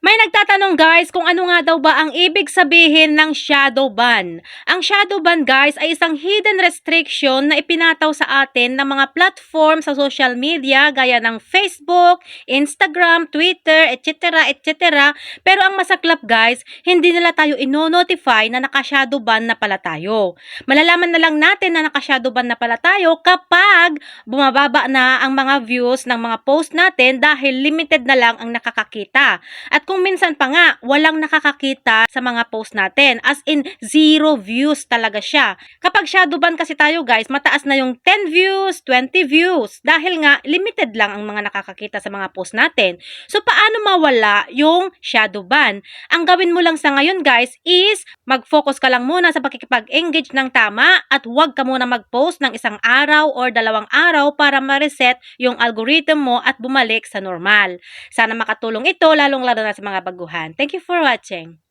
May nagtatanong guys kung ano nga daw ba ang ibig sabihin ng shadow ban. Ang shadow ban guys ay isang hidden restriction na ipinataw sa atin ng mga platform sa social media gaya ng Facebook, Instagram, Twitter, etc. etc. Pero ang masaklap guys, hindi nila tayo ino-notify na naka-shadow ban na pala tayo. Malalaman na lang natin na naka-shadow ban na pala tayo kapag bumababa na ang mga views ng mga post natin dahil limited na lang ang nakakakita. At kung minsan pa nga, walang nakakakita sa mga post natin. As in, zero views talaga siya. Kapag shadow ban kasi tayo guys, mataas na yung 10 views, 20 views. Dahil nga, limited lang ang mga nakakakita sa mga post natin. So, paano mawala yung shadow ban? Ang gawin mo lang sa ngayon guys is mag-focus ka lang muna sa pakikipag-engage ng tama at huwag ka muna mag-post ng isang araw or dalawang araw para ma-reset yung algorithm mo at bumalik sa normal. Sana makatulong ito lalong lalo na sa mga baguhan. Thank you for watching.